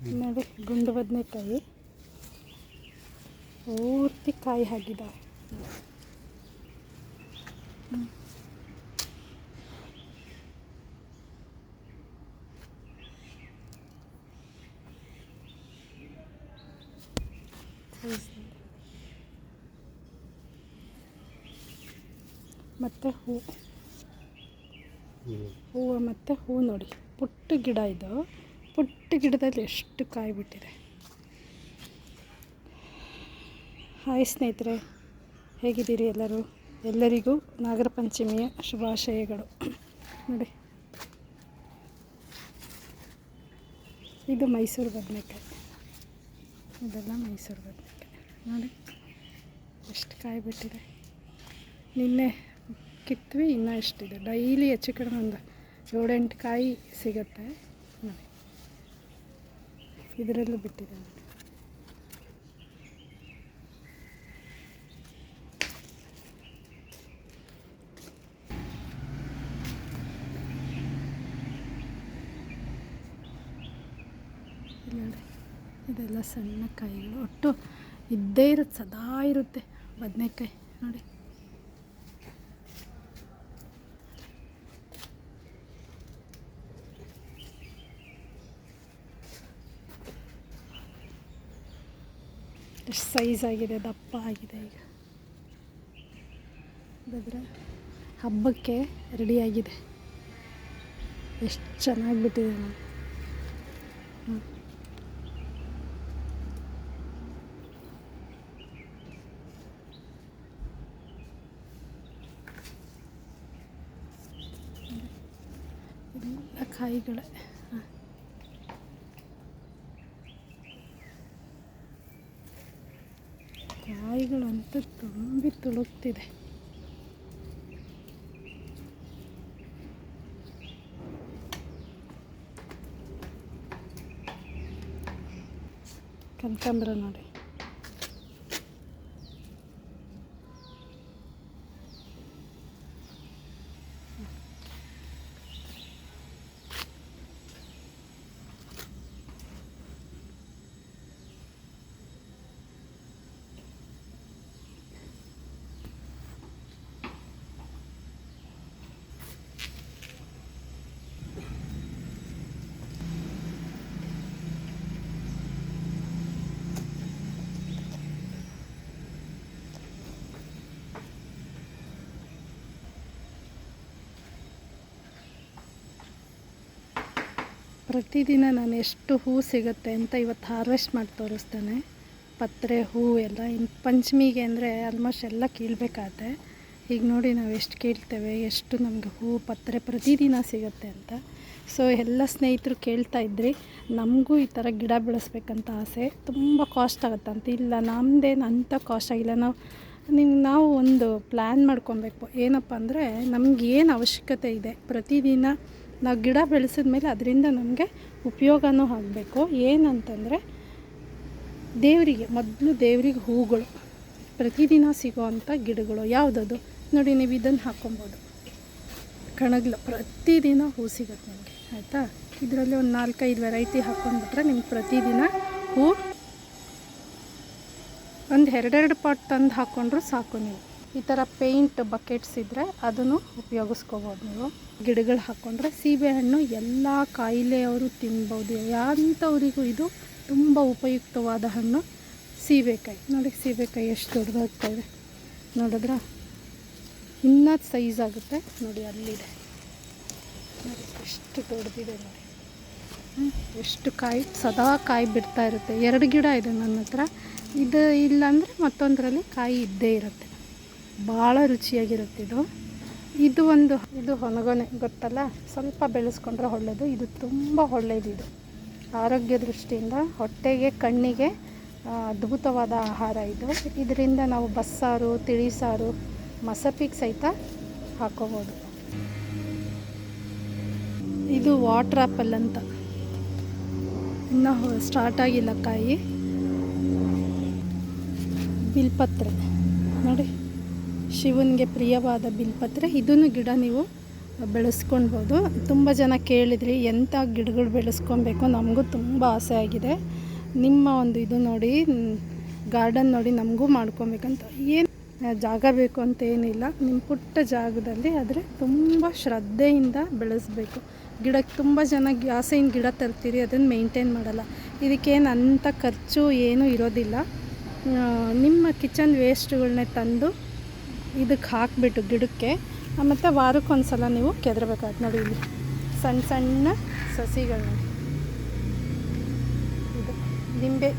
ನೋಡಿ ಗುಂಡು ಬದನೆಕಾಯಿ. ಪೂರ್ತಿ ಕಾಯಿ ಹಾಕಿದ್ದಾವೆ ಮತ್ತೆ size ನೋಡಿ. ಮತ್ತು ಹೂ ಹೂವು ಮತ್ತು ಹೂ ನೋಡಿ. ಪುಟ್ಟ ಗಿಡ ಇದು. ಪುಟ್ಟ ಗಿಡದಲ್ಲಿ ಎಷ್ಟು ಕಾಯಿ ಬಿಟ್ಟಿದೆ. ಹಾಯ್ ಸ್ನೇಹಿತರೆ, ಹೇಗಿದ್ದೀರಿ ಎಲ್ಲರೂ? ಎಲ್ಲರಿಗೂ ನಾಗರ ಪಂಚಮಿಯ ಶುಭಾಶಯಗಳು. ನೋಡಿ. ಇದು ಮೈಸೂರು ಬದನೆಕಾಯಿ. ಇದೆಲ್ಲ ಮೈಸೂರು ಬದನೆಕಾಯಿ. ನೋಡಿ. ಎಷ್ಟು ಕಾಯಿ ಬಿಟ್ಟಿದೆ. ನಿನ್ನೆ ಕಿತ್ವಿ, ಇನ್ನೂ ಎಷ್ಟಿದೆ? ಡೈಲಿ ಹೆಚ್ಚು ಕಡಿಮೆ ಒಂದು ಏಳೆಂಟು ಕಾಯಿ ಸಿಗುತ್ತೆ. ಇದರಲ್ಲೂ ಬಿಟ್ಟಿದೆ ನೋಡಿ ಇಲ್ಲಿ ನೋಡಿ ಇದೆಲ್ಲ ಸಣ್ಣ ಕಾಯಿಗಳು. ಒಟ್ಟು ಇದ್ದೇ ಇರುತ್ತೆ ಸದಾ ಇರುತ್ತೆ ಬದನೆಕಾಯಿ. ನೋಡಿ. ಎಷ್ಟು ಸೈಜ್ ಆಗಿದೆ ದಪ್ಪ ಆಗಿದೆ ಈಗ. ಇದಾದ್ರೆ ಹಬ್ಬಕ್ಕೆ ರೆಡಿಯಾಗಿದೆ ಎಷ್ಟು ಚೆನ್ನಾಗಿ ಬಿಟ್ಟಿದೆ ನೋಡಿ. ಹ್ಮ್. ಎಲ್ಲ ಕಾಯಿಗಳೇ ಹಾಂ ಕಾಯಿಗಳಂತೂ ತುಂಬಿ ತುಳುಕ್ತಿದೆ. ಕನಕಾಂಬ್ರ ನೋಡಿ. ಪ್ರತಿದಿನ ನಾನು ಎಷ್ಟು ಹೂ ಸಿಗುತ್ತೆ ಅಂತ ಇವತ್ತು ಹಾರ್ವೆಸ್ಟ್ ಮಾಡಿ ತೋರಿಸ್ತೇನೆ. ಪತ್ರೆ, ಹೂ ಎಲ್ಲ. ಇನ್ನು ಪಂಚಮಿಗೆ ಅಂದರೆ ಆಲ್ಮೋಸ್ಟ್ ಎಲ್ಲ ಕೀಳಬೇಕಾಗತ್ತೆ. ಈಗ ನೋಡಿ ನಾವು ಎಷ್ಟು ಕೇಳ್ತೇವೆ, ಎಷ್ಟು ನಮಗೆ ಹೂ, ಪತ್ರೆ ಪ್ರತಿದಿನ ಸಿಗುತ್ತೆ ಅಂತ. ಸೊ ಎಲ್ಲ ಸ್ನೇಹಿತರು ಕೇಳ್ತಾ ಇದ್ರಿ. ನಮಗೂ ಈ ಥರ ಗಿಡ ಬೆಳೆಸ್ಬೇಕಂತ ಆಸೆ. ತುಂಬ ಕಾಸ್ಟ್ ಆಗುತ್ತೆ ಅಂತ. ಇಲ್ಲ ನಮ್ಮದೇನು ಅಂಥ ಕಾಸ್ಟ್ ಆಗಿಲ್ಲ. ನಾವು ನಿಮ್ಗೆ ನಾವು ಒಂದು ಪ್ಲ್ಯಾನ್ ಮಾಡ್ಕೊಬೇಕು. ಏನಪ್ಪ ಅಂದರೆ ನಮ್ಗೆ ಏನು ಅವಶ್ಯಕತೆ ಇದೆ? ಪ್ರತಿದಿನ ನಾವು ಗಿಡ ಬೆಳೆಸಿದ ಮೇಲೆ ಅದರಿಂದ ನಮಗೆ ಉಪಯೋಗನೂ ಆಗಬೇಕು. ಏನಂತಂದರೆ ದೇವರಿಗೆ, ಮೊದಲು ದೇವರಿಗೆ ಹೂಗಳು, ಪ್ರತಿದಿನ ಸಿಗುವಂಥ ಗಿಡಗಳು ಯಾವುದದು? ನೋಡಿ ನೀವು ಇದನ್ನು ಹಾಕ್ಕೊಬೋದು. ಕಣಗ್ಲು, ಪ್ರತಿದಿನ ಹೂ ಸಿಗುತ್ತೆ ನಿಮಗೆ, ಆಯಿತಾ? ಇದರಲ್ಲಿ ಒಂದು ನಾಲ್ಕೈದು ವೆರೈಟಿ ಹಾಕ್ಕೊಂಡ್ಬಿಟ್ರೆ ನಿಮ್ಗೆ ಪ್ರತಿದಿನ ಹೂ ಒಂದು ಎರಡೆರಡು ಪಾಟ್ ತಂದು ಹಾಕ್ಕೊಂಡ್ರು ಸಾಕು ನೀವು. ಈ ಥರ ಪೇಂಟ್ ಬಕೆಟ್ಸ್ ಇದ್ದರೆ ಅದನ್ನು ಉಪಯೋಗಿಸ್ಕೋಬೋದು ನೀವು. ಗಿಡಗಳು ಹಾಕ್ಕೊಂಡ್ರೆ ಸೀಬೆಹಣ್ಣು ಎಲ್ಲ ಕಾಯಿಲೆಯವರು ತಿನ್ಬೋದು. ಎಂಥವರಿಗೂ ಇದು ತುಂಬ ಉಪಯುಕ್ತವಾದ ಹಣ್ಣು. ಸೀಬೆಕಾಯಿ ನೋಡಿ ಸೀಬೆಕಾಯಿ ಎಷ್ಟು ದೊಡ್ಡದಾಗ್ತಾ ಇದೆ. ನೋಡಿದ್ರ? ಇನ್ನೂ ಸೈಜ್ ಆಗುತ್ತೆ. ನೋಡಿ ಅಲ್ಲಿದೆ. ನೋಡಿ ಎಷ್ಟು ದೊಡ್ಡದಿದೆ ನೋಡಿ. ಎಷ್ಟು ಕಾಯಿ ಸದಾ ಕಾಯಿ ಬಿಡ್ತಾ ಇರುತ್ತೆ. ಎರಡು ಗಿಡ ಇದೆ ನನ್ನ ಹತ್ರ. ಇದು ಇಲ್ಲಾಂದರೆ ಮತ್ತೊಂದರಲ್ಲಿ ಕಾಯಿ ಇದ್ದೇ ಇರುತ್ತೆ. ಭಾಳ ರುಚಿಯಾಗಿರುತ್ತೆ ಇದು. ಇದು ಒಂದು, ಇದು ಹೊನಗೊನೆ ಗೊತ್ತಲ್ಲ? ಸ್ವಲ್ಪ ಬೆಳೆಸ್ಕೊಂಡ್ರೆ ಒಳ್ಳೆಯದು ಇದು ತುಂಬ ಇದು. ಆರೋಗ್ಯ ದೃಷ್ಟಿಯಿಂದ, ಹೊಟ್ಟೆಗೆ, ಕಣ್ಣಿಗೆ ಅದ್ಭುತವಾದ ಆಹಾರ ಇದು. ಇದರಿಂದ ನಾವು ಬಸ್ಸಾರು, ತಿಳಿಸಾರು ಮಸಪಿಗೆ ಸಹಿತ ಹಾಕೋಬೋದು. ಇದು ವಾಟ್ರ್ ಆ್ಯಪಲ್ ಅಂತ. ಇನ್ನೂ ಸ್ಟಾರ್ಟ್ ಆಗಿಲ್ಲ ಕಾಯಿ. ಬಿಲ್ಪತ್ರೆ. ನೋಡಿ. ಶಿವನಿಗೆ ಪ್ರಿಯವಾದ ಬಿಲ್ಪತ್ರೆ, ಇದನ್ನು ಗಿಡ ನೀವು ಬೆಳೆಸ್ಕೊಳ್ಬೋದು. ತುಂಬ ಜನ ಕೇಳಿದ್ರಿ ಎಂಥ ಗಿಡಗಳು ಬೆಳೆಸ್ಕೊಬೇಕು ನಮಗೂ ತುಂಬ ಆಸೆ ಆಗಿದೆ. ನಿಮ್ಮ ಒಂದು ಇದು ನೋಡಿ ಗಾರ್ಡನ್ ನೋಡಿ ನಮಗೂ ಮಾಡ್ಕೊಬೇಕಂತ ಏನು ಜಾಗ ಬೇಕು ಅಂತ ಏನಿಲ್ಲ, ನಿಮ್ಮ ಪುಟ್ಟ ಜಾಗದಲ್ಲಿ ಆದರೆ ತುಂಬ ಶ್ರದ್ಧೆಯಿಂದ ಬೆಳೆಸಬೇಕು. ಗಿಡಕ್ಕೆ ತುಂಬ ಜನ ಆಸೆಯಿಂದ ಗಿಡ ತರ್ತೀರಿ, ಅದನ್ನು ಮೇಂಟೈನ್ ಮಾಡಲ್ಲ. ಇದಕ್ಕೇನು ಅಂಥ ಖರ್ಚು ಏನೂ ಇರೋದಿಲ್ಲ. ನಿಮ್ಮ ಕಿಚನ್ ವೇಸ್ಟ್ಗಳನ್ನೇ ತಂದು ಇದಕ್ಕೆ ಹಾಕಿಬಿಟ್ಟು ಗಿಡಕ್ಕೆ. ಮತ್ತು ವಾರಕ್ಕೊಂದು ಸಲ ನೀವು ಕೆದರಬೇಕಾದ ನೋಡಿ ಇಲ್ಲಿ. ಸಣ್ಣ ಸಣ್ಣ ಸಸಿಗಳನ್ನ. ಇದು ನಿಂಬೆ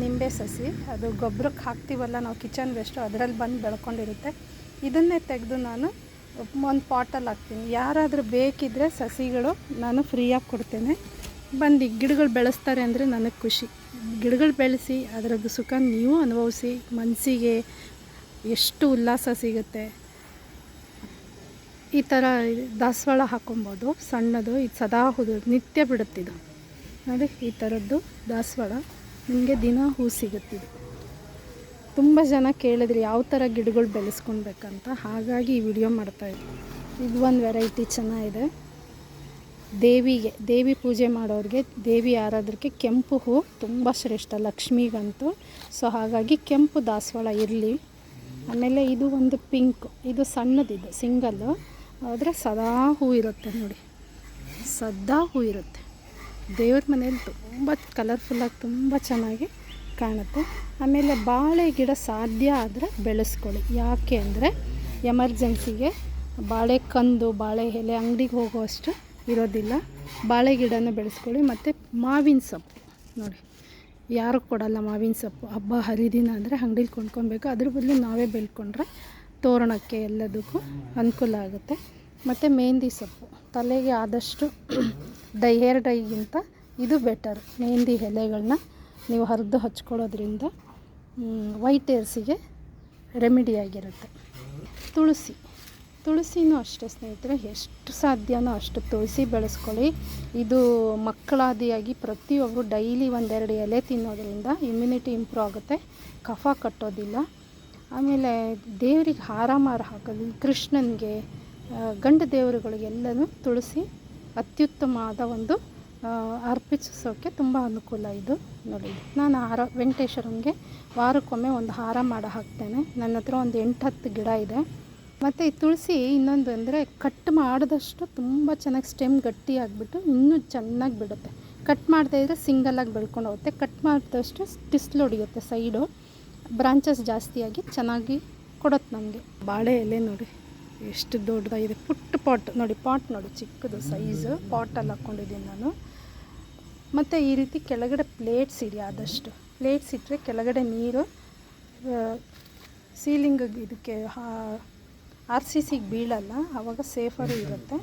ನಿಂಬೆ ಸಸಿ. ಅದು ಗೊಬ್ಬರಕ್ಕೆ ಹಾಕ್ತೀವಲ್ಲ ನಾವು ಕಿಚನ್ ವೇಸ್ಟು ಅದರಲ್ಲಿ ಬಂದು ಬೆಳ್ಕೊಂಡಿರುತ್ತೆ. ಇದನ್ನೇ ತೆಗೆದು ನಾನು ಒಂದು ಪಾಟಲ್ಲಿ ಹಾಕ್ತೀನಿ. ಯಾರಾದರೂ ಬೇಕಿದ್ದರೆ ಸಸಿಗಳು ನಾನು ಫ್ರೀಯಾಗಿ ಕೊಡ್ತೇನೆ. ಬಂದು ಗಿಡಗಳು ಬೆಳೆಸ್ತಾರೆ ಅಂದರೆ ನನಗೆ ಖುಷಿ. ಗಿಡಗಳು ಬೆಳೆಸಿ, ಅದರದ್ದು ಸುಖ ನೀವು ಅನುಭವಿಸಿ, ಮನಸ್ಸಿಗೆ ಎಷ್ಟು ಉಲ್ಲಾಸ ಸಿಗುತ್ತೆ. ಈ ಥರ ದಾಸವಾಳ ಹಾಕೊಬೋದು. ಸಣ್ಣದು, ಇದು ಸದಾ ಹುದು, ನಿತ್ಯ ಬಿಡುತ್ತಿದು. ನೋಡಿ, ಈ ಥರದ್ದು ದಾಸವಾಳ. ನಿಮಗೆ ದಿನ ಹೂ ಸಿಗುತ್ತಿದ್ದು ತುಂಬ ಜನ ಕೇಳಿದ್ರಿ ಯಾವ ಥರ ಗಿಡಗಳು ಬೆಳೆಸ್ಕೊಳ್ಬೇಕಂತ ಹಾಗಾಗಿ ಈ ವಿಡಿಯೋ ಮಾಡ್ತಾಯಿದ್ವಿ ಇದು ಒಂದು ವೆರೈಟಿ ಚೆನ್ನಾಗಿದೆ. ದೇವಿಗೆ, ದೇವಿ ಪೂಜೆ ಮಾಡೋರಿಗೆ, ದೇವಿ ಆರಾಧಕ್ಕೆ ಕೆಂಪು ಹೂ ತುಂಬ ಶ್ರೇಷ್ಠ. ಲಕ್ಷ್ಮಿಗಂತೂ. ಸೊ ಹಾಗಾಗಿ ಕೆಂಪು ದಾಸವಾಳ ಇರಲಿ. ಆಮೇಲೆ ಇದು ಒಂದು ಪಿಂಕ್, ಇದು ಸಣ್ಣದಿದು ಸಿಂಗಲ್ಲು ಆದರೆ ಸದಾ ಹೂ ಇರುತ್ತೆ ನೋಡಿ. ಸದಾ ಹೂ ಇರುತ್ತೆ. ದೇವ್ರ ಮನೇಲಿ ತುಂಬ ಕಲರ್ಫುಲ್ಲಾಗಿ ತುಂಬ ಚೆನ್ನಾಗಿ ಕಾಣುತ್ತೆ. ಆಮೇಲೆ ಬಾಳೆ ಗಿಡ ಸಾಧ್ಯ ಆದರೆ ಬೆಳೆಸ್ಕೊಳ್ಳಿ. ಯಾಕೆ ಅಂದರೆ ಎಮರ್ಜೆನ್ಸಿಗೆ ಬಾಳೆ ಕಂದು, ಬಾಳೆ ಎಲೆ ಅಂಗಡಿಗೆ ಹೋಗುವಷ್ಟು ಇರೋದಿಲ್ಲ. ಬಾಳೆ ಗಿಡನ ಬೆಳೆಸ್ಕೊಳ್ಳಿ. ಮತ್ತು ಮಾವಿನ ಸೊಪ್ಪು ನೋಡಿ. ಯಾರು ಕೊಡಲ್ಲ ಮಾವಿನ ಸೊಪ್ಪು. ಹಬ್ಬ ಹರಿದಿನ ಅಂದರೆ ಅಂಗಡಿಲಿ ಕೊಂಡ್ಕೊಬೇಕು. ಅದ್ರ ಬದಲು ನಾವೇ ಬೆಳ್ಕೊಂಡ್ರೆ ತೋರಣಕ್ಕೆ ಎಲ್ಲದಕ್ಕೂ ಅನುಕೂಲ ಆಗುತ್ತೆ. ಮತ್ತು ಮೆಹಂದಿ ಸೊಪ್ಪು. ತಲೆಗೆ ಆದಷ್ಟು ಡೈ ಹೇರ್ ಡೈಗಿಂತ ಇದು ಬೆಟರ್ ಮೆಹಂದಿ ಎಲೆಗಳನ್ನ ನೀವು ಹರಿದು ಹಚ್ಕೊಳ್ಳೋದ್ರಿಂದ ವೈಟ್ ಏರ್ಸಿಗೆ ರೆಮಿಡಿಯಾಗಿರುತ್ತೆ ತುಳಸಿ. ತುಳಸಿನೂ ಅಷ್ಟೇ ಸ್ನೇಹಿತರೆ, ಎಷ್ಟು ಸಾಧ್ಯನೋ ಅಷ್ಟು ತುಳಸಿ ಬೆಳೆಸ್ಕೊಳ್ಳಿ. ಇದು ಮಕ್ಕಳಾದಿಯಾಗಿ ಪ್ರತಿಯೊಬ್ಬರು ಡೈಲಿ ಒಂದೆರಡು ಎಲೆ ತಿನ್ನೋದ್ರಿಂದ ಇಮ್ಯುನಿಟಿ ಇಂಪ್ರೂವ್ ಆಗುತ್ತೆ, ಕಫ ಕಟ್ಟೋದಿಲ್ಲ. ಆಮೇಲೆ ದೇವರಿಗೆ ಹಾರ ಮಾರ ಹಾಕೋದು, ಕೃಷ್ಣನಿಗೆ ಗಂಡು ದೇವರುಗಳಿಗೆಲ್ಲನೂ ತುಳಸಿ ಅತ್ಯುತ್ತಮವಾದ ಒಂದು ಅರ್ಪಿಸೋಕ್ಕೆ ತುಂಬ ಅನುಕೂಲ ಇದು. ನೋಡಿ, ನಾನು ಹಾರ ವೆಂಕಟೇಶ್ವರಂಗೆ ವಾರಕ್ಕೊಮ್ಮೆ ಒಂದು ಹಾರ ಮಾಡ ಹಾಕ್ತೇನೆ. ನನ್ನ ಹತ್ರ ಒಂದು ಎಂಟು ಹತ್ತು ಗಿಡ ಇದೆ. ಮತ್ತು ಈ ತುಳಸಿ ಇನ್ನೊಂದು ಅಂದರೆ ಕಟ್ ಮಾಡಿದಷ್ಟು ತುಂಬ ಚೆನ್ನಾಗಿ ಸ್ಟೆಮ್ ಗಟ್ಟಿ ಆಗಿಬಿಟ್ಟು ಇನ್ನೂ ಚೆನ್ನಾಗಿ ಬಿಡುತ್ತೆ. ಕಟ್ ಮಾಡದೇ ಇದ್ದರೆ ಸಿಂಗಲಾಗಿ ಬೆಳ್ಕೊಂಡು ಹೋಗುತ್ತೆ. ಕಟ್ ಮಾಡಿದಷ್ಟು ಟಿಸ್ಲು ಹೊಡಿಯುತ್ತೆ ಸೈಡು ಬ್ರಾಂಚಸ್ ಜಾಸ್ತಿಯಾಗಿ ಚೆನ್ನಾಗಿ ಕೊಡುತ್ತೆ ನಮಗೆ. ಬಾಳೆ ಎಲೆ ನೋಡಿ, ಎಷ್ಟು ದೊಡ್ಡದಾಗಿದೆ. ಪುಟ್ಟ ಪಾಟ್ ನೋಡಿ ಪಾಟ್ ನೋಡಿ, ಚಿಕ್ಕದು ಸೈಜು ಪಾಟಲ್ಲಿ ಹಾಕ್ಕೊಂಡಿದ್ದೀನಿ ನಾನು. ಮತ್ತು ಈ ರೀತಿ ಕೆಳಗಡೆ ಪ್ಲೇಟ್ಸ್ ಇಡಿ ಆದಷ್ಟು. ಪ್ಲೇಟ್ಸ್ ಇಟ್ಟರೆ ಕೆಳಗಡೆ ನೀರು ಸೀಲಿಂಗ್ ಇದಕ್ಕೆ ಆರ್ ಸಿ ಸಿಗೆ ಬೀಳಲ್ಲ ಆವಾಗ ಸೇಫರು ಇರುತ್ತೆ.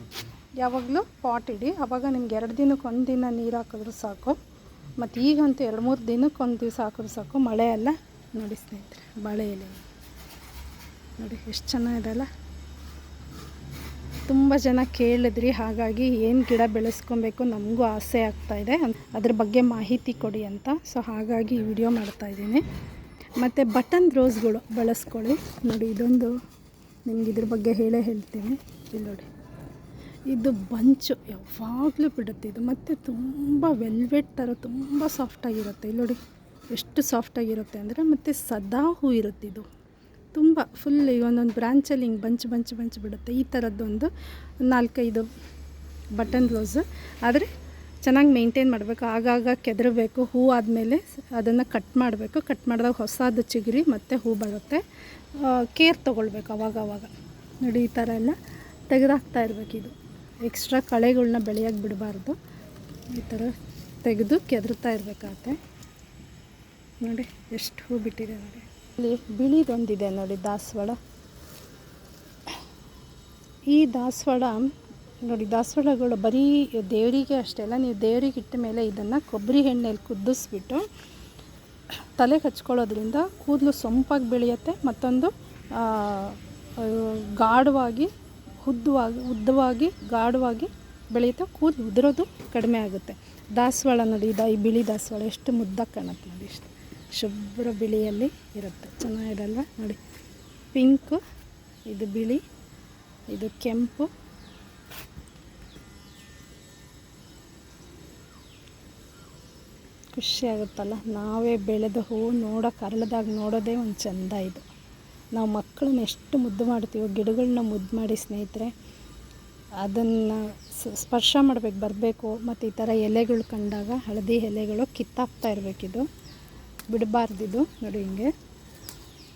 ಯಾವಾಗಲೂ ಪಾಟ್ ಇಡಿ ಆವಾಗ ನಿಮ್ಗೆ ಎರಡು ದಿನಕ್ಕೆ ಒಂದು ದಿನ ನೀರು ಹಾಕಿದ್ರೂ ಸಾಕು. ಮತ್ತು ಈಗಂತೂ ಎರಡು ಮೂರು ದಿನಕ್ಕೆ ಒಂದು ದಿವಸ ಹಾಕಿದ್ರು ಸಾಕು. ಮಳೆ ಎಲ್ಲ ನೋಡಿ ಸ್ನೇಹಿತರೆ ಬಾಳೆ ಎಲೆ ನೋಡಿ ಎಷ್ಟು ಚೆನ್ನಾಗಿದೆಲ್ಲ ತುಂಬ ಜನ ಕೇಳಿದ್ರಿ, ಹಾಗಾಗಿ ಏನು ಗಿಡ ಬೆಳೆಸ್ಕೊಬೇಕು ನಮಗೂ ಆಸೆ ಆಗ್ತಾಯಿದೆ ಅದ್ರ ಬಗ್ಗೆ ಮಾಹಿತಿ ಕೊಡಿ ಅಂತ. ಸೊ ಹಾಗಾಗಿ ಈ ವಿಡಿಯೋ ಮಾಡ್ತಾಯಿದ್ದೀನಿ ಮತ್ತು ಬಟನ್ ರೋಸ್ಗಳು ಬಳಸ್ಕೊಳ್ಳಿ. ನೋಡಿ ಇದೊಂದು ನಿಮ್ಗೆ ಇದ್ರ ಬಗ್ಗೆ ಹೇಳೇ ಹೇಳ್ತೀನಿ. ಇಲ್ಲಿ ನೋಡಿ. ಇದು ಬಂಚು. ಯಾವಾಗಲೂ ಬಿಡುತ್ತೆ ಇದು. ಮತ್ತು ತುಂಬ ವೆಲ್ವೆಟ್ ಥರ ತುಂಬ ಸಾಫ್ಟಾಗಿರುತ್ತೆ ಇಲ್ಲಿ ನೋಡಿ ಎಷ್ಟು ಸಾಫ್ಟಾಗಿರುತ್ತೆ ಅಂದರೆ ಮತ್ತು ಸದಾ ಹೂ ಇರುತ್ತೆ ಇದು. ತುಂಬ ಫುಲ್ ಈಗ ಒಂದೊಂದು ಬ್ರ್ಯಾಂಚಲ್ಲಿ ಹಿಂಗೆ ಬಂಚ್ ಬಂಚ್ ಬಂಚ್ ಬಿಡುತ್ತೆ. ಈ ಥರದ್ದೊಂದು ನಾಲ್ಕೈದು ಬಟನ್ ಬ್ಲೌಸ್ ಆದರೆ ಚೆನ್ನಾಗಿ ಮೇಂಟೈನ್ ಮಾಡಬೇಕು. ಆಗಾಗ ಕೆದರಬೇಕು. ಹೂ ಆದಮೇಲೆ ಅದನ್ನು ಕಟ್ ಮಾಡಬೇಕು. ಕಟ್ ಮಾಡಿದಾಗ ಹೊಸದು ಚಿಗುರಿ ಮತ್ತು ಹೂ ಬರುತ್ತೆ. ಕೇರ್ ತೊಗೊಳ್ಬೇಕು ಅವಾಗವಾಗ. ಅವಾಗ ನೋಡಿ, ಈ ಥರ ಎಲ್ಲ ತೆಗೆದಾಕ್ತಾ ಇರಬೇಕು ಇದು. ಎಕ್ಸ್ಟ್ರಾ ಕಳೆಗಳನ್ನ ಬೆಳೆಯೋಕ್ಕೆ ಬಿಡಬಾರ್ದು. ಈ ಥರ ತೆಗೆದು ಕೆದರ್ತಾ ಇರಬೇಕಾಗತ್ತೆ. ನೋಡಿ, ಎಷ್ಟು ಹೂ ಬಿಟ್ಟಿದೆ ನೋಡಿ. ಇಲ್ಲಿ ಬಿಳಿದೊಂದಿದೆ ನೋಡಿ ದಾಸವಾಳ. ಈ ದಾಸವಾಳ ನೋಡಿ, ದಾಸವಾಳಗಳು ಬರೀ ದೇವರಿಗೆ ಅಷ್ಟೇ ಅಲ್ಲ, ನೀವು ದೇವರಿಗೆ ಇಟ್ಟ ಮೇಲೆ ಇದನ್ನು ಕೊಬ್ಬರಿ ಎಣ್ಣೆಯಲ್ಲಿ ಕುದಿಸ್ಬಿಟ್ಟು ತಲೆಗೆ ಹಚ್ಕೊಳ್ಳೋದ್ರಿಂದ ಕೂದಲು ಸೊಂಪಾಗಿ ಬೆಳೆಯುತ್ತೆ, ಮತ್ತೊಂದು ಗಾಢವಾಗಿ, ಉದ್ದವಾಗಿ ಉದ್ದವಾಗಿ, ಗಾಢವಾಗಿ ಬೆಳೆಯುತ್ತೆ, ಕೂದಲು ಉದುರೋದು ಕಡಿಮೆ ಆಗುತ್ತೆ. ದಾಸವಾಳ ನೋಡಿ ಇದು ಈ ಬಿಳಿ ದಾಸವಾಳ ಎಷ್ಟು ಮುದ್ದಾಗಿ ಕಾಣುತ್ತೆ ನೋಡಿ, ಇಷ್ಟು ಶುಭ್ರ ಬಿಳಿಯಲ್ಲಿ ಇರುತ್ತೆ. ಚೆನ್ನಾಗಿರಲ್ವ? ನೋಡಿ, ಪಿಂಕು, ಇದು ಬಿಳಿ, ಇದು ಕೆಂಪು. ಖುಷಿ ಆಗುತ್ತಲ್ಲ? ನಾವೇ ಬೆಳೆದ ಹೂವು ನೋಡೋಕೆ ಕರಳದಾಗ ನೋಡೋದೇ ಒಂದು ಚಂದ ಇದು. ನಾವು ಮಕ್ಕಳನ್ನ ಎಷ್ಟು ಮುದ್ದು ಮಾಡ್ತೀವೋ ಗಿಡಗಳನ್ನ ಮುದ್ದು ಮಾಡಿ ಸ್ನೇಹಿತರೆ, ಅದನ್ನು ಸ್ಪರ್ಶ ಮಾಡಬೇಕು, ಬರಬೇಕು. ಮತ್ತು ಈ ಥರ ಎಲೆಗಳು ಕಂಡಾಗ ಹಳದಿ ಎಲೆಗಳು ಕಿತ್ತಾಕ್ತಾ ಇರಬೇಕಿದು. ಬಿಡಬಾರ್ದಿದು ನೋಡಿ ಹಿಂಗೆ.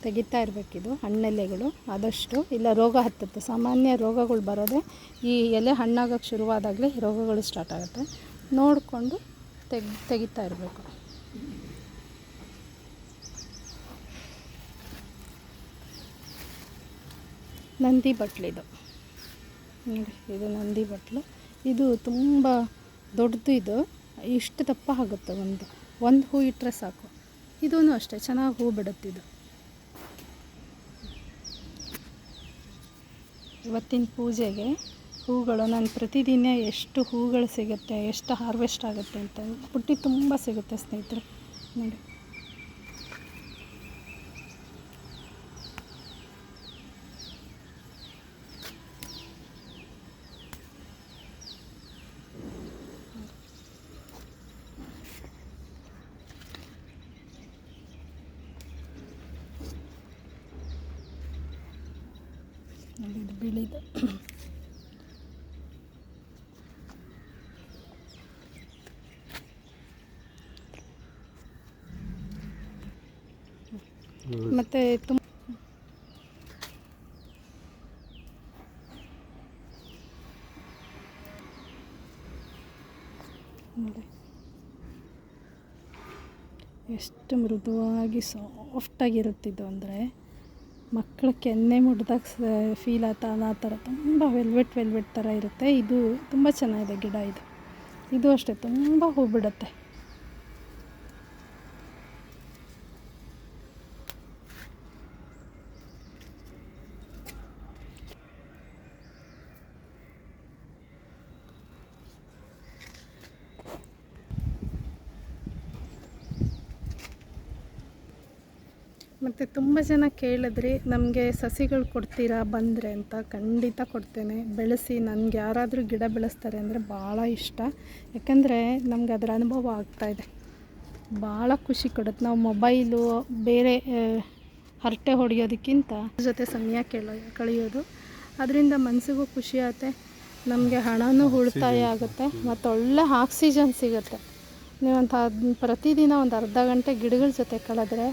ತೆಗಿತಾ ಇರಬೇಕಿದು ಹಣ್ಣೆಲೆಗಳು ಆದಷ್ಟು. ಇಲ್ಲ ರೋಗ ಹತ್ತುತ್ತೆ. ಸಾಮಾನ್ಯ ರೋಗಗಳು ಬರೋದೇ ಈ ಎಲೆ ಹಣ್ಣಾಗೋಕ್ಕೆ ಶುರುವಾದಾಗಲೇ ರೋಗಗಳು ಸ್ಟಾರ್ಟ್ ಆಗುತ್ತೆ. ನೋಡಿಕೊಂಡು ತೆಗ್, ತೆಗಿತಾ ಇರಬೇಕು. ನಂದಿ ಬಟ್ಲಿದು ನೋಡಿ, ಇದು ನಂದಿ ಬಟ್ಲು. ಇದು ತುಂಬ ದೊಡ್ಡದು ಇದು. ಇಷ್ಟು ದಪ್ಪ ಆಗುತ್ತೆ ಒಂದು. ಒಂದು ಹೂ ಇಟ್ಟರೆ ಸಾಕು. ಇದೂ ಅಷ್ಟೇ, ಚೆನ್ನಾಗಿ ಹೂ ಬಿಡುತ್ತಿದು ಇವತ್ತಿನ ಪೂಜೆಗೆ ಹೂಗಳು, ನಾನು ಪ್ರತಿದಿನ ಎಷ್ಟು ಹೂಗಳು ಸಿಗುತ್ತೆ, ಎಷ್ಟು ಹಾರ್ವೆಸ್ಟ್ ಆಗುತ್ತೆ ಅಂತ ಬುಟ್ಟಿ ತುಂಬ ಸಿಗುತ್ತೆ ಸ್ನೇಹಿತರೆ. ನೋಡಿ ನೋಡಿ ಇದು ಬಿಳಿದು ಮತ್ತು ತುಂಬ ನೋಡಿ. ಎಷ್ಟು ಮೃದುವಾಗಿ ಸಾಫ್ಟಾಗಿರುತ್ತಿದ್ದು ಅಂದರೆ ಮಕ್ಕಳು ಕೆನ್ನೆ ಮುಟ್ದಾಗ ಫೀಲ್ ಆತ ಆ ಥರ ತುಂಬ ವೆಲ್ವೆಟ್ ವೆಲ್ವೆಟ್ ಥರ ಇರುತ್ತೆ. ಇದು ತುಂಬ ಚೆನ್ನಾಗಿದೆ ಗಿಡ ಇದು. ಇದು ಅಷ್ಟೇ, ತುಂಬ ಹೂ ಬಿಡುತ್ತೆ. ಮತ್ತು ತುಂಬ ಜನ ಕೇಳಿದ್ರಿ ನಮಗೆ ಸಸಿಗಳು ಕೊಡ್ತೀರಾ? ಬಂದರೆ ಅಂತ ಖಂಡಿತ ಕೊಡ್ತೇನೆ. ಬೆಳೆಸಿ ನನಗೆ ಯಾರಾದರೂ ಗಿಡ ಬೆಳೆಸ್ತಾರೆ ಅಂದರೆ ಭಾಳ ಇಷ್ಟ. ಯಾಕಂದರೆ ನಮ್ಗೆ ಅದರ ಅನುಭವ ಆಗ್ತಾಯಿದೆ ಭಾಳ ಖುಷಿ ಕೊಡುತ್ತೆ. ನಾವು ಮೊಬೈಲು ಬೇರೆ ಹರಟೆ ಹೊಡೆಯೋದಕ್ಕಿಂತ ಜೊತೆ ಸಮಯ ಕೇಳೋ ಕಳೆಯೋದು. ಅದರಿಂದ ಮನಸ್ಸಿಗೂ ಖುಷಿ ಆಗುತ್ತೆ. ನಮಗೆ ಹಣನೂ ಉಳಿತಾಯ ಆಗುತ್ತೆ. ಮತ್ತು ಒಳ್ಳೆ ಆಕ್ಸಿಜನ್ ಸಿಗುತ್ತೆ. ನೀವಂತ ಪ್ರತಿದಿನ ಒಂದು ಅರ್ಧ ಗಂಟೆ ಗಿಡಗಳ ಜೊತೆ ಕಳೆದ್ರೆ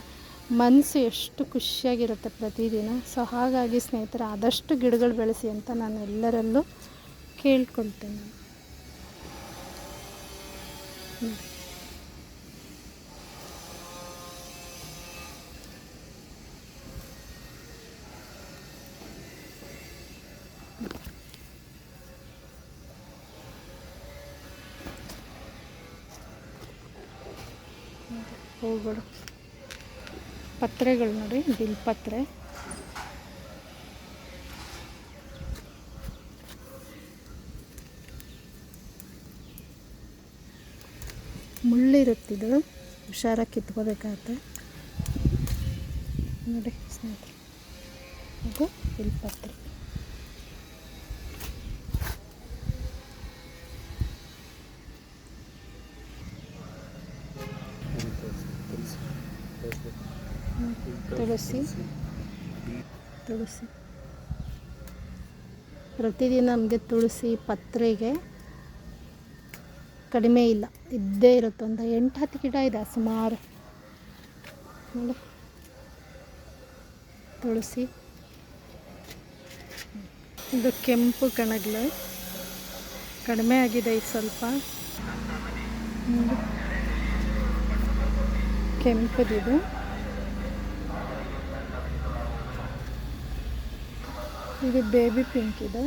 ಮನಸ್ಸು ಎಷ್ಟು ಖುಷಿಯಾಗಿರುತ್ತೆ ಪ್ರತಿದಿನ. ಸೊ ಹಾಗಾಗಿ ಸ್ನೇಹಿತರೆ, ಆದಷ್ಟು ಗಿಡಗಳು ಬೆಳೆಸಿ ಅಂತ ನಾನು ಎಲ್ಲರಲ್ಲೂ ಕೇಳ್ಕೊಳ್ತೇನೆ. ಹೂಗಳು ಪತ್ರೆಗಳು ನೋಡಿ ಬಿಲ್ಪತ್ರೆ ಮುಳ್ಳಿರುತ್ತಿದ್ದು ಹುಷಾರಾಗಿ ಕಿತ್ಕೋಬೇಕಾಗತ್ತೆ. ನೋಡಿ ಸ್ನೇಹಿತರೆ ಇದು ಬಿಲ್ಪತ್ರೆ ತುಳಸಿ. ತುಳಸಿ. ಪ್ರತಿದಿನ ನಮಗೆ ತುಳಸಿ ಪತ್ರೆಗೆ ಕಡಿಮೆ ಇಲ್ಲ, ಇದ್ದೇ ಇರುತ್ತೆ. ಒಂದು ಎಂಟು ಹತ್ತು ಗಿಡ ಇದೆ, ಸುಮಾರು. ನೋಡಿ. ತುಳಸಿ. ಇದು ಕೆಂಪು ಕಣಗಳು. ಕಡಿಮೆ ಆಗಿದೆ ಈಗ ಸ್ವಲ್ಪ. ಕೆಂಪದಿದು. ಇದು ಬೇಬಿ ಪಿಂಕ್ ಇದೆ.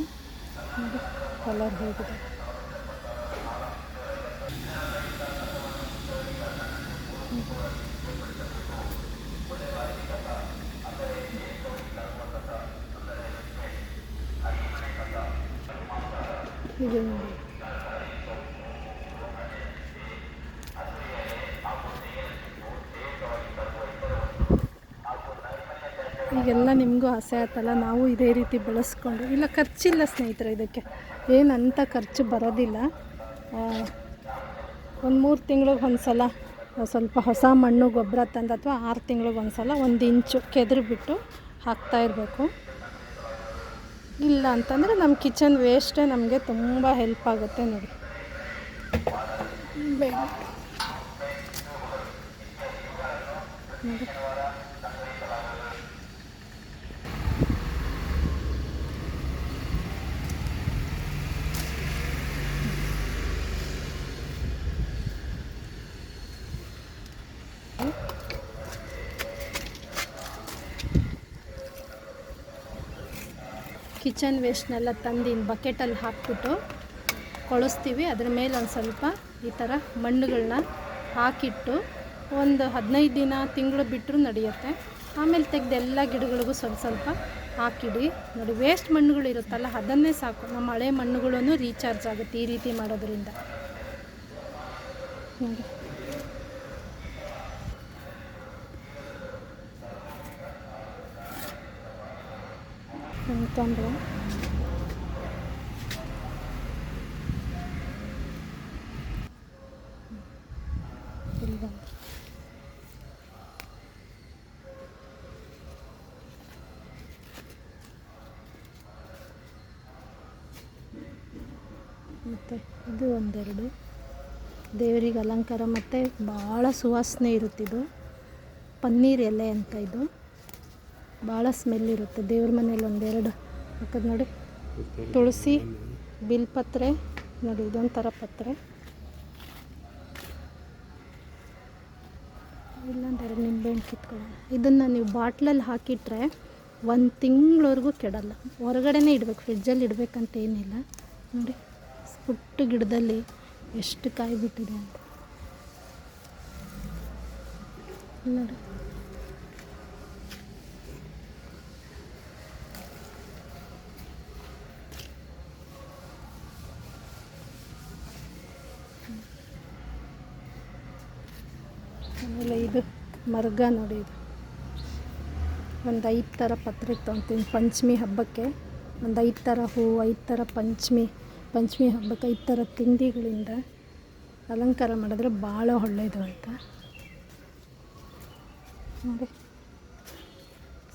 ಕಲರ್ ಹೇಗಿದೆ. ಇದು ನೋಡಿ. ಈಗೆಲ್ಲ ನಿಮಗೂ ಆಸೆ ಆಯ್ತಲ್ಲ, ನಾವು ಇದೇ ರೀತಿ ಬೆಳೆಸ್ಕೊಂಡು. ಇಲ್ಲ, ಖರ್ಚಿಲ್ಲ ಸ್ನೇಹಿತರೆ ಇದಕ್ಕೆ. ಏನಂತ ಖರ್ಚು ಬರೋದಿಲ್ಲ. ಒಂದು ಮೂರು ತಿಂಗಳಿಗೆ ಒಂದು ಸಲ ಸ್ವಲ್ಪ ಹೊಸ ಮಣ್ಣು, ಗೊಬ್ಬರ ತಂದು ಅಥವಾ ಆರು ತಿಂಗಳಿಗೆ ಒಂದು ಸಲ ಒಂದು ಇಂಚು ಕೆದ್ರು ಬಿಟ್ಟು ಹಾಕ್ತಾ ಇರಬೇಕು. ಇಲ್ಲ ಅಂತಂದರೆ ನಮ್ಮ ಕಿಚನ್ ವೇಸ್ಟೇ ನಮಗೆ ತುಂಬ ಹೆಲ್ಪ್ ಆಗುತ್ತೆ ನೋಡಿ. ನೋಡಿ. ಕಿಚನ್ ವೇಸ್ಟ್ನೆಲ್ಲ ತಂದು ಬಕೆಟಲ್ಲಿ ಹಾಕ್ಬಿಟ್ಟು ಕೊಳಿಸ್ತೀವಿ. ಅದ್ರ ಮೇಲೆ ಒಂದು ಸ್ವಲ್ಪ ಈ ಥರ ಮಣ್ಣುಗಳನ್ನ ಹಾಕಿಟ್ಟು ಒಂದು ಹದಿನೈದು ದಿನ, ತಿಂಗಳು ಬಿಟ್ಟರು ನಡೆಯುತ್ತೆ. ಆಮೇಲೆ ತೆಗೆದು ಎಲ್ಲ ಗಿಡಗಳಿಗೂ ಸ್ವಲ್ಪ ಸ್ವಲ್ಪ ಹಾಕಿಡಿ. ನೋಡಿ, ವೇಸ್ಟ್ ಮಣ್ಣುಗಳು ಇರುತ್ತಲ್ಲ, ಅದನ್ನೇ ಸಾಕು. ನಮ್ಮ ಹಳೆ ಮಣ್ಣುಗಳೂ ರೀಚಾರ್ಜ್ ಆಗುತ್ತೆ ಈ ರೀತಿ ಮಾಡೋದ್ರಿಂದ. ನೋಡಿ ಅಂತಂದ್ರೆ ಮತ್ತು ಇದು ಒಂದೆರಡು. ದೇವರಿಗೆ ಅಲಂಕಾರ ಮತ್ತು ಭಾಳ ಸುವಾಸನೆ ಇರುತ್ತಿದು. ಪನ್ನೀರ್ ಎಲೆ ಅಂತ ಇದು. ಭಾಳ ಸ್ಮೆಲ್ ಇರುತ್ತೆ. ದೇವ್ರ ಮನೇಲಿ ಒಂದೆರಡು ಹಾಕದ್ ನೋಡಿ. ತುಳಸಿ ಬಿಲ್ ಪತ್ರೆ ನೋಡಿ ಇದೊಂಥರ ಪತ್ರೆ. ಇಲ್ಲೊಂದು ಎರಡು ನಿಂಬೆಹಣ್ಣು ಕಿತ್ಕೊಳ್ಳೋಣ. ಇದನ್ನು ನೀವು ಬಾಟ್ಲಲ್ಲಿ ಹಾಕಿಟ್ರೆ ಒಂದು ತಿಂಗಳವರೆಗೂ ಕೆಡಲ್ಲ. ಹೊರಗಡೆನೇ ಇಡಬೇಕು ಫ್ರಿಡ್ಜಲ್ಲಿ ಇಡಬೇಕಂತ ಏನಿಲ್ಲ. ನೋಡಿ, ಪುಟ್ಟ ಗಿಡದಲ್ಲಿ ಎಷ್ಟು ಕಾಯಿ ಬಿಟ್ಟಿದೆ ಅಂತ. ನೋಡಿ ಆಮೇಲೆ ಇದು ಮರ್ಗ ನೋಡಿ ಇದು. ಒಂದು ಐದು ಥರ ಪತ್ರೆ ತೊಗೊತೀನಿ ಪಂಚಮಿ ಹಬ್ಬಕ್ಕೆ ಒಂದು ಐದು ಥರ ಹೂವು ಐದು ಥರ ಪಂಚಮಿ ಪಂಚಮಿ ಹಬ್ಬಕ್ಕೆ ಐದು ಥರ ತಿಂಡಿಗಳಿಂದ ಅಲಂಕಾರ ಮಾಡಿದ್ರೆ ಭಾಳ ಒಳ್ಳೆಯದು ಅಂತ. ನೋಡಿ.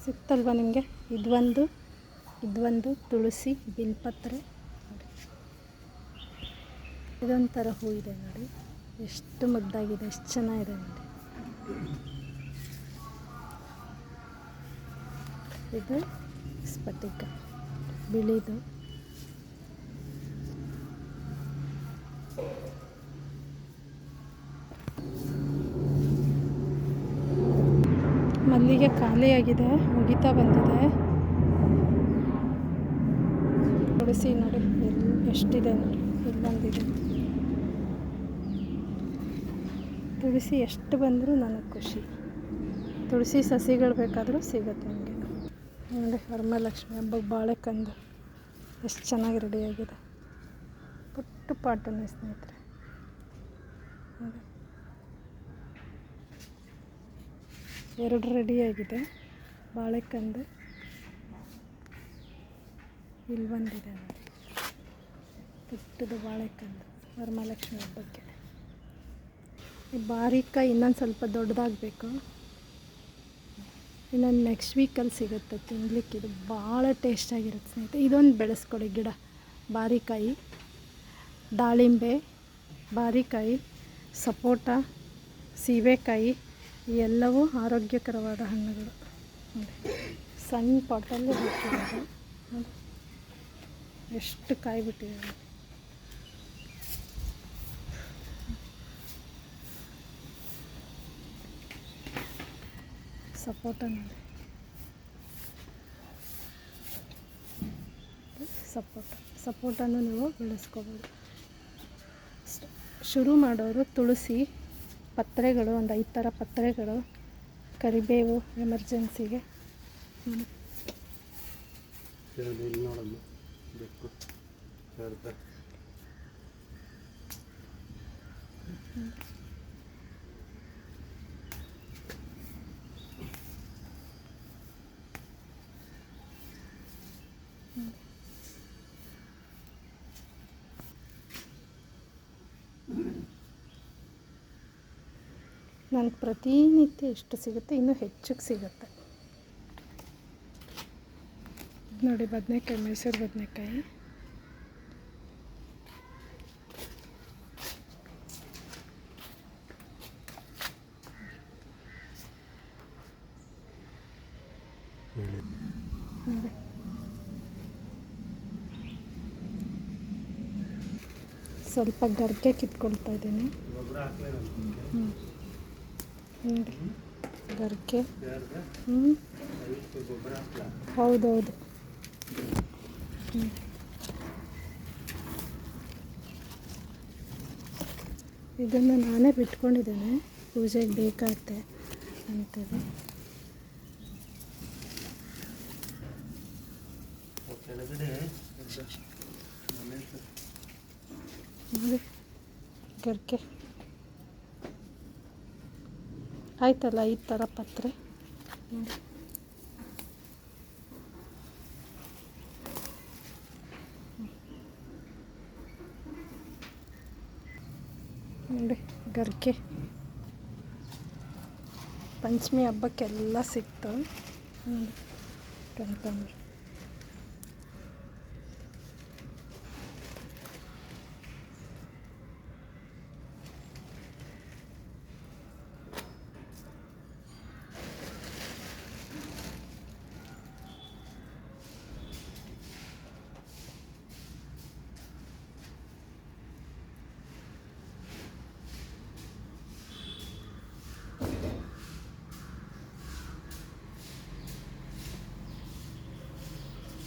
ಸಿಕ್ತಲ್ವ ನಿಮಗೆ? ಇದೊಂದು ಇದೊಂದು ತುಳಸಿ ಬಿಲ್ಪತ್ರೆ. ನೋಡಿ. ಇದೊಂಥರ ಹೂ ಇದೆ ನೋಡಿ. ಎಷ್ಟು ಮುದ್ದಾಗಿದೆ, ಎಷ್ಟು ಚೆನ್ನಾಗಿದೆ ನೋಡಿ. ಇದು ಸ್ಫಟಿಕ, ಬಿಳಿದು. ಮಲ್ಲಿಗೆ ಖಾಲಿಯಾಗಿದೆ, ಮುಗಿತಾ ಬಂದಿದೆ. ತುಳಸಿ ನೋಡಿ ಎಷ್ಟಿದೆ ನೋಡಿ ಇಲ್ಲಿ ಬಂದಿದೆ ತುಳಸಿ ಎಷ್ಟು ಬಂದರೂ ನನಗೆ ಖುಷಿ. ತುಳಸಿ ಸಸಿಗಳು ಬೇಕಾದರೂ ಸಿಗುತ್ತೆ. ನೋಡಿ, ವರಮಹಾಲಕ್ಷ್ಮಿ ಹಬ್ಬಕ್ಕೆ ಬಾಳೆಕಂದು ಎಷ್ಟು ಚೆನ್ನಾಗಿ ರೆಡಿಯಾಗಿದೆ ಪುಟ್ಟ ಪಾಟನೆ ಸ್ನೇಹಿತರೆ. ಎರಡು ರೆಡಿಯಾಗಿದೆ ಬಾಳೆಕಂದು ಇಲ್ಲಿ ಬಂದಿದೆ ನೋಡಿ. ಪುಟ್ಟದು ಬಾಳೆಕಂದು ವರಮಹಾಲಕ್ಷ್ಮಿ ಹಬ್ಬಕ್ಕೆ. ಈ ಬಾರಿಕಾಯಿ ಇನ್ನೊಂದು ಸ್ವಲ್ಪ ದೊಡ್ಡದಾಗಬೇಕು. ಇನ್ನೊಂದು ನೆಕ್ಸ್ಟ್ ವೀಕಲ್ಲಿ ಸಿಗುತ್ತೆ ತಿನ್ಲಿಕ್ಕೆ. ಇದು ಭಾಳ ಟೇಸ್ಟಾಗಿರುತ್ತೆ ಸ್ನೇಹಿತರೆ. ಇದೊಂದು ಬೆಳೆಸ್ಕೊಳ್ಳಿ ಗಿಡ. ಬಾರಿಕಾಯಿ, ದಾಳಿಂಬೆ, ಬಾರಿಕಾಯಿ, ಸಪೋಟ, ಸೀಬೆಕಾಯಿ, ಎಲ್ಲವೂ ಆರೋಗ್ಯಕರವಾದ ಹಣ್ಣುಗಳು. ಸಣ್ಣ ಪಾಟಲ್ಲಿ ಎಷ್ಟು ಕಾಯಿ ಬಿಟ್ಟಿದೆ ಸಪೋಟ ನೋಡಿ ಸಪೋಟ ಸಪೋಟನ್ನು ನೀವು ಬೆಳೆಸ್ಕೋಬೋದು. ಶುರು ಮಾಡೋರು ತುಳಸಿ ಪತ್ರೆಗಳು ಒಂದು ಐದು ಥರ ಪತ್ರೆಗಳು ಕರಿಬೇವು ಎಮರ್ಜೆನ್ಸಿಗೆ. ಹ್ಮ್. ನನಗೆ ಪ್ರತಿನಿತ್ಯ ಎಷ್ಟು ಸಿಗುತ್ತೆ ಇನ್ನೂ ಹೆಚ್ಚಿಗೆ ಸಿಗುತ್ತೆ. ನೋಡಿ ಬದನೆಕಾಯಿ ಮೈಸೂರು ಬದನೆಕಾಯಿ. ಸ್ವಲ್ಪ ಗರ್ಗೆ ಕಿತ್ಕೊಳ್ತಾ ಇದ್ದೀನಿ. ಹ್ಞೂ ನೋಡಿ ಗರ್ಗೆ. ಹ್ಞೂ ಹೌದೌದು. ಹ್ಞೂ ಇದನ್ನು ನಾನೇ ಬಿಟ್ಕೊಂಡಿದ್ದೇನೆ. ಪೂಜೆಗೆ ಬೇಕಾಗತ್ತೆ ಅಂತೇಳಿ ಕೆಳಗಡೆ. ನೋಡಿ ಗರಿಕೆ. ಆಯ್ತಲ್ಲ ಈ ಥರ ಪತ್ರೆ? ನೋಡಿ ನೋಡಿ ಗರ್ಗೆ ಪಂಚಮಿ ಹಬ್ಬಕ್ಕೆಲ್ಲ ಸಿಗ್ತವೆ ನೋಡಿ ಕನಕಾಂಬರ